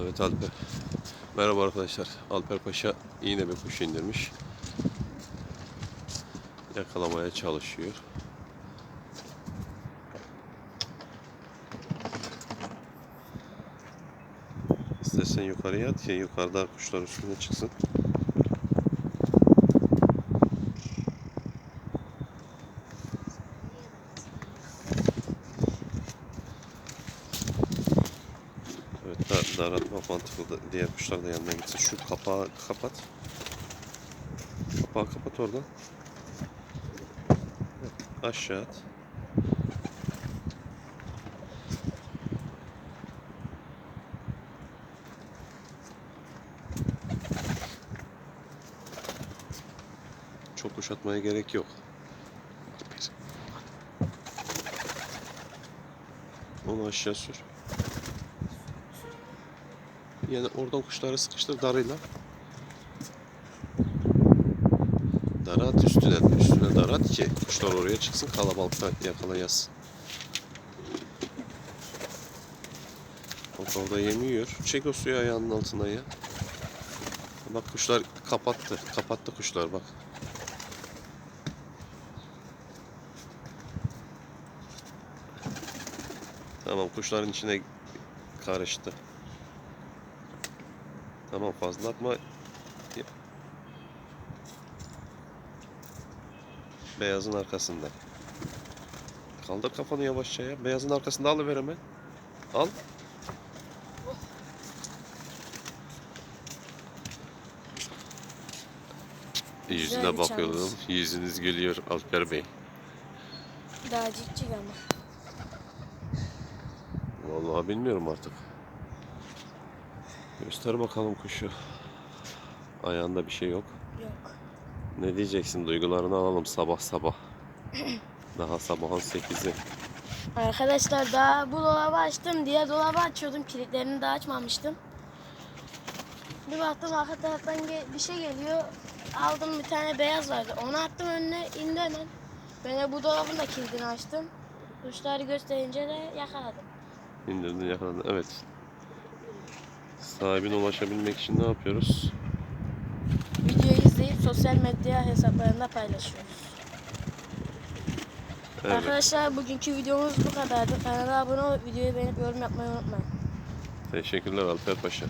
Evet Alper. Merhaba arkadaşlar. Alper Paşa yine bir kuş indirmiş. Yakalamaya çalışıyor. İstersen yukarıya at ya yukarıda kuşlar üstüne çıksın. Dar, daraltma mantıklı da diğer kuşlar da yanına gitsin. Şu kapağı kapat. Kapağı kapat oradan. Aşağı at. Çok kuşatmaya gerek yok. Onu aşağı sür. Yani oradan kuşları sıkıştır darıyla. Dara at üstüne, üstüne dara at ki kuşlar oraya çıksın kalabalıkta yakalayasın. Bak orada yemiyor. Çek o suyu ayağının altına ya. Bak kuşlar kapattı. Kapattı kuşlar bak. Tamam kuşların içine karıştı. Tamam fazla atma. Ya- Beyazın arkasında. Kaldır kafanı yavaşça ya. Beyazın arkasında alıver hemen. Al. Yüzüne bakıyorum. Yüzünüz gülüyor Alper Bey. Daha cikcik ama. Vallahi bilmiyorum artık. Göster bakalım kuşu. Ayağında bir şey yok. Yok. Ne diyeceksin? Duygularını alalım sabah sabah. Daha sabahın 8'i. Arkadaşlar daha bu dolabı açtım diye dolabı açıyordum. Kilitlerini de açmamıştım. Bir baktım arka taraftan bir şey geliyor. Aldım bir tane beyaz vardı. Onu attım önüne indi hemen. Ben de bu dolabın da kilidini açtım. Kuşları gösterince de yakaladım. İndirdin yakaladın. Evet. Sahibine ulaşabilmek için ne yapıyoruz? Videoyu izleyip sosyal medya hesaplarında paylaşıyoruz. Evet. Arkadaşlar bugünkü videomuz bu kadardı. Kanala abone olup videoyu beğenip yorum yapmayı unutmayın. Teşekkürler Alper Paşa.